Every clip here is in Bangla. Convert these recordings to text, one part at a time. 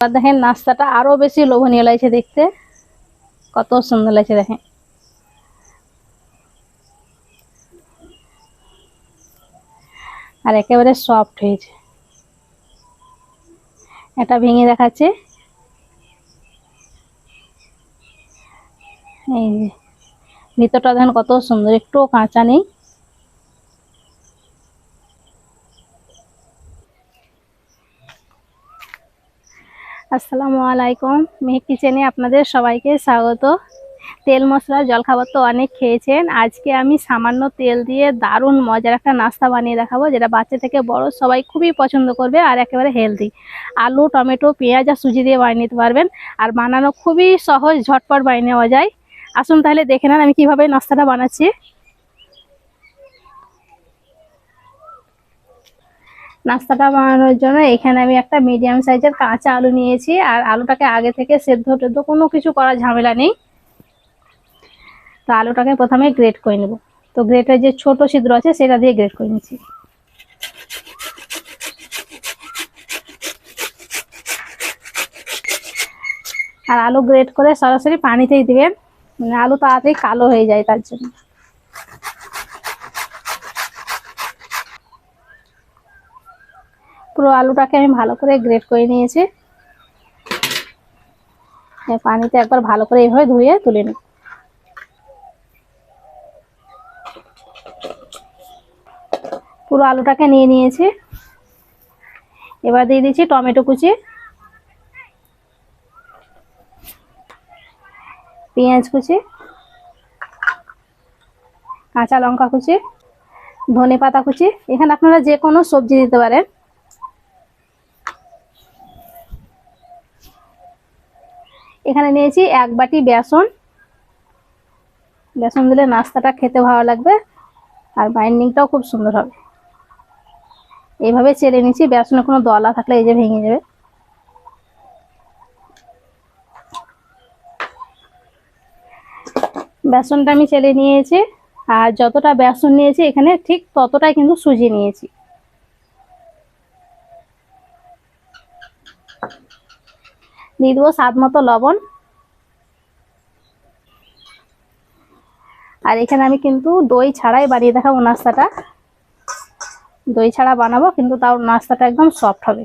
দেখেন নাস্তাটা আরও বেশি লোভনীয় লাগছে দেখতে। কত সুন্দর লাগছে দেখেন। আর একেবারে সফট হয়েছে। এটা ভেঙে দেখাচ্ছে। এই যে ভিতরটা দেখেন কত সুন্দর, একটুও কাঁচা নেই। আসসালামু আলাইকুম। মেহেক কিচেনে আপনাদের সবাইকে স্বাগত। তেল মশলা জলখাবার তো অনেক খেয়েছেন। আজকে আমি সামান্য তেল দিয়ে দারুণ মজার একটা নাস্তা বানিয়ে দেখাবো, যেটা বাচ্চা থেকে বড় সবাই খুবই পছন্দ করবে আর একেবারে হেলদি আলু, টমেটো, পেঁয়াজ আর সুজি দিয়ে বানিয়ে নিতে পারবেন আর বানানো খুবই সহজ, ঝটপট বানিয়ে নেওয়া যায়। আসুন তাহলে দেখে নেন আমি কীভাবে নাস্তাটা বানাচ্ছি। নাস্তাটা বানানোর জন্য এখানে আমি একটা মিডিয়াম সাইজের কাঁচা আলু নিয়েছি, আর আলুটাকে আগে থেকে সেদ্ধ টেদ্ধ কোনো কিছু করার ঝামেলা নেই। তো আলুটাকে প্রথমে গ্রেট করে নেব। তো গ্রেটের যে ছোট ছিদ্র আছে, সেটা দিয়ে গ্রেট করে নিচ্ছি। আর আলু গ্রেট করে সরাসরি পানিতেই দিবেন মানে আলু তাড়াতাড়ি কালো হয়ে যায় তার জন্য। পুরো আলুটাকে আমি ভালো করে গ্রেট করে নিয়েছি। পানিতে একবার ভালো করে এইভাবে ধুয়ে তুলে নিই। পুরো আলুটাকে নিয়ে নিয়েছি। এবার দিয়ে দিচ্ছি টমেটো কুচি। পেঁয়াজ কুচি। কাঁচা লঙ্কা কুচি। ধনে পাতা কুচি। এখানে আপনারা যে কোনো সবজি দিতে পারেন। এখানে নিয়েছি এক বাটি বেসন। বেসন দিলে নাস্তাটা খেতে ভালো লাগবে আর বাইন্ডিংটাও খুব সুন্দর হবে। এইভাবে চেলে নিচ্ছি বেসনে কোনো দলা থাকলে এই যে ভেঙে যাবে। বেসনটা আমি চেলে নিয়েছি আর যতটা বেসন নিয়েছি এখানে ঠিক ততটাই কিন্তু সুজি নিয়েছি। দিয়ে দেবো স্বাদ মতো লবণ। আর এখানে আমি কিন্তু দই ছাড়াই বানিয়ে দেখাবো নাস্তাটা। দই ছাড়া বানাবো, কিন্তু তাও নাস্তাটা একদম সফট হবে।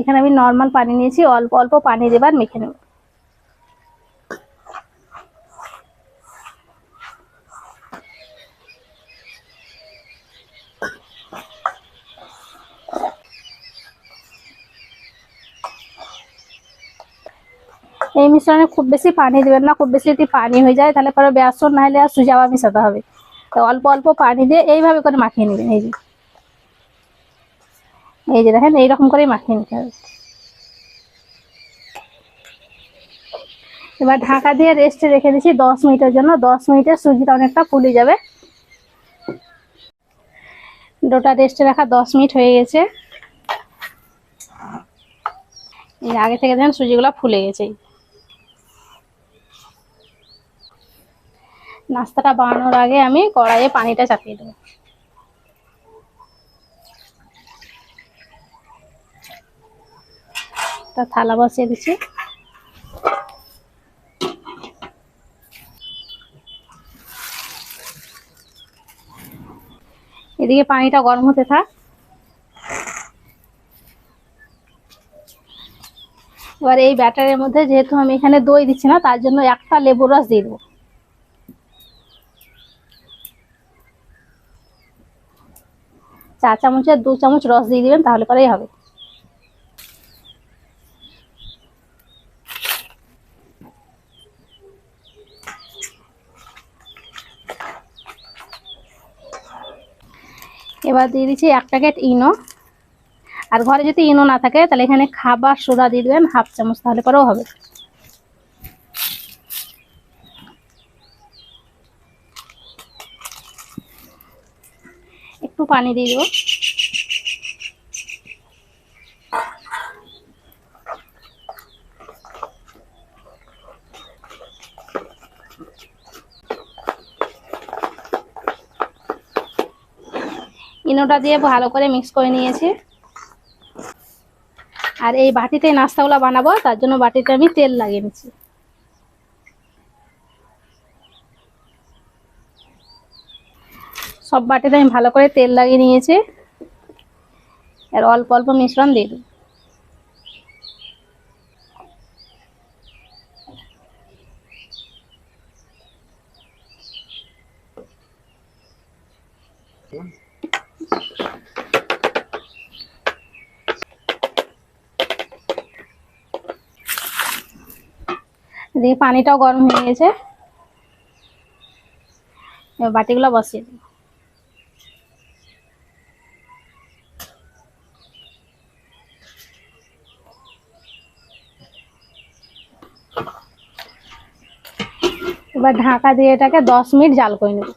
এখানে আমি নর্মাল পানি নিয়েছি, অল্প অল্প পানি দেবার মেখে নেব। এই মিশ্রণে খুব বেশি পানি দেবেন না, খুব বেশি যদি পানি হয়ে যায় তাহলে পরে বেসন না হলে আর সুজি আবার মিশাতে হবে। তো অল্প অল্প পানি দিয়ে এইভাবে করে মাখিয়ে নেবেন, এই যে। এই যে দেখেন, এইরকম করেই মাখিয়ে নিতে হবে। এবার ঢাকা দিয়ে রেস্টে রেখে দিচ্ছি দশ মিনিটের জন্য। দশ মিনিটে সুজিটা অনেকটা ফুলে যাবে। ডোটা রেস্টে রাখা দশ মিনিট হয়ে গেছে। এই আগে থেকে দেখেন সুজিগুলো ফুলে গেছে। নাস্তাটা বানানোর আগে আমি কড়াইয়ে পানিটা চাপিয়ে দেবো। একটা থালা বসিয়ে দিচ্ছি। এদিকে পানিটা গরম হতে থাক। এবার এই ব্যাটারের মধ্যে যেহেতু আমি এখানে দই দিচ্ছি না, তার জন্য একটা লেবুর রস দিয়ে দেবো। চা চামচের দু চামচ রস দিয়ে দিবেন, তাহলে পরেই হবে। এবার দিয়ে দিচ্ছি এক প্যাকেট ইনো। আর ঘরে যদি ইনো না থাকে, তাহলে এখানে খাবার সোডা দিয়ে দেবেন, হাফ চামচ, তাহলে পরেও হবে। পানি দিয়ে দেবো। ইনোটা দিয়ে ভালো করে মিক্স করে নিয়েছি। আর এই বাটিতে নাস্তাগুলো বানাবো, তার জন্য বাটিতে আমি তেল লাগিয়ে সব বাটিতে আমি ভালো করে তেল লাগিয়ে নিয়েছি। আর অল্প অল্প মিশ্রণ দিয়ে দিই দিয়ে পানিটাও গরম হয়ে গেছে। বাটিগুলো বসিয়ে দিই এবার ঢাকা দিয়ে এটাকে দশ মিনিট জাল করে নেব।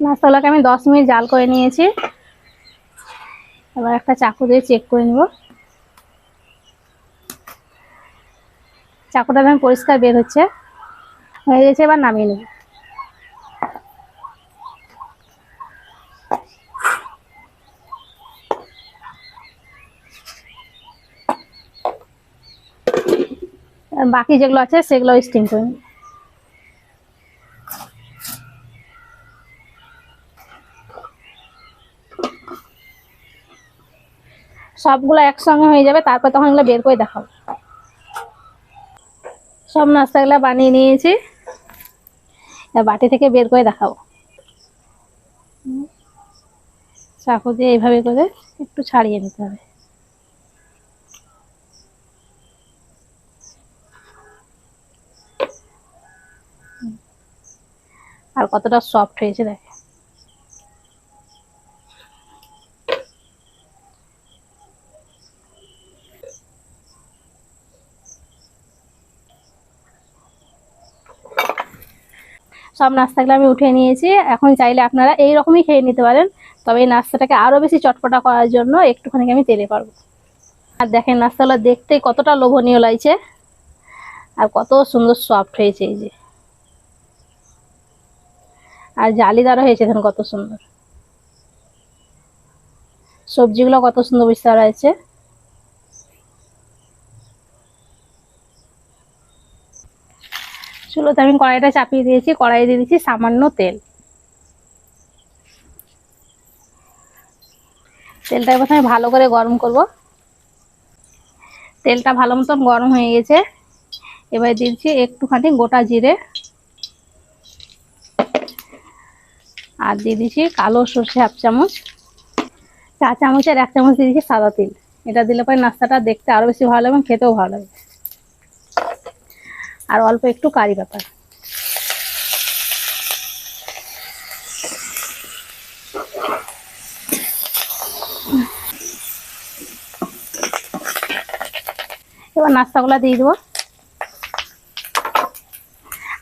নাস্তাগুলোকে আমি দশ মিনিট জাল করে নিয়েছি। এবার একটা চাকু দিয়ে চেক করে নিব। চাকুটা আমি পরিষ্কার বের হচ্ছে। হয়ে গেছে, এবার নামিয়ে নেব। বাকি যেগুলো আছে সেগুলো স্টিম করে সবগুলো একসঙ্গে হয়ে যাবে, তারপর তখন এগুলো বের করে দেখাবো। সব নাস্তাগুলো বানিয়ে নিয়েছি। বাটি থেকে বের করে দেখাবো। চাকু দিয়ে এইভাবে করে একটু ছাড়িয়ে নিতে হবে। আর কতটা সফট হয়েছে দেখে। সব নাস্তাগুলো আমি উঠে নিয়েছি। এখন চাইলে আপনারা এই রকমই খেয়ে নিতে পারেন। তবে এই নাস্তাটাকে আরও বেশি চটপটা করার জন্য একটুখানি আমি তেলে পারব। আর দেখেন নাস্তাগুলো দেখতে কতটা লোভনীয় লাগছে। আর কত সুন্দর সফট হয়েছে এই যে। আর জালিদারও হয়েছে দেখেন কত সুন্দর। সবজিগুলো কত সুন্দর বিস্তার যাচ্ছে। চুলোতে আমি কড়াইটা চাপিয়ে দিয়েছি, কড়াই দিয়ে দিচ্ছি সামান্য তেল। তেলটা প্রথমে ভালো করে গরম করব। তেলটা ভালো মতন গরম হয়ে গেছে। এবার দিচ্ছি একটুখানি গোটা জিরে। আর দিয়ে দিচ্ছি কালো সর্ষে হাফ চামচ, চা চামচের এক চামচ দিয়ে দিচ্ছি সাদা তিল। এটা দিলে পরে নাস্তাটা দেখতে আরও বেশি ভালো এবং খেতেও ভালো লাগে আর অল্প একটু কারি ব্যাপার এবার নাস্তাগুলো দিয়ে দেবো।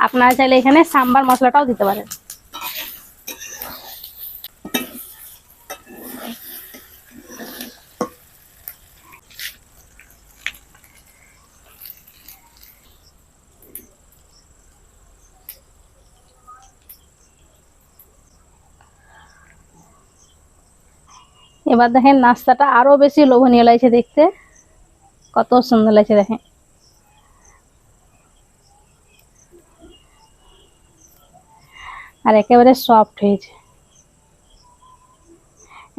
আপনারা চাইলে এখানে সাম্বার মশলাটাও দিতে পারেন। এবার দেখেন নাস্তাটা আরও বেশি লোভনীয় লাগছে দেখতে। কত সুন্দর লাগছে দেখেন। আর একেবারে সফট হয়েছে।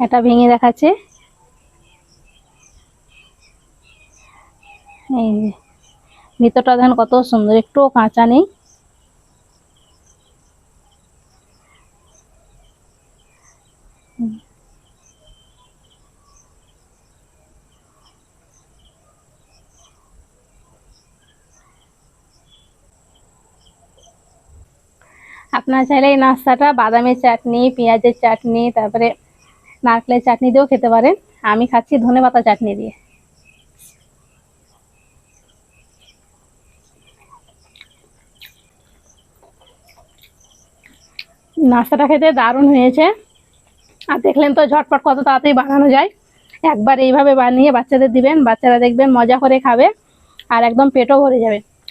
এটা ভেঙে দেখাচ্ছে। এই ভিতরটা দেখেন কত সুন্দর, একটুও কাঁচা নেই। আপনারা চাইলে এই নাস্তাটা বাদামের চাটনি, পেঁয়াজের চাটনি, তারপরে নারকেলের চাটনি দিয়েও খেতে পারেন। আমি খাচ্ছি ধনে পাতা চাটনি দিয়ে। নাস্তাটা খেতে দারুণ হয়েছে। আর দেখলেন তো ঝটপট কত তাড়াতাড়ি বানানো যায়। একবার এইভাবে বানিয়ে বাচ্চাদের দিবেন, বাচ্চারা দেখবেন মজা করে খাবে আর একদম পেটও ভরে যাবে।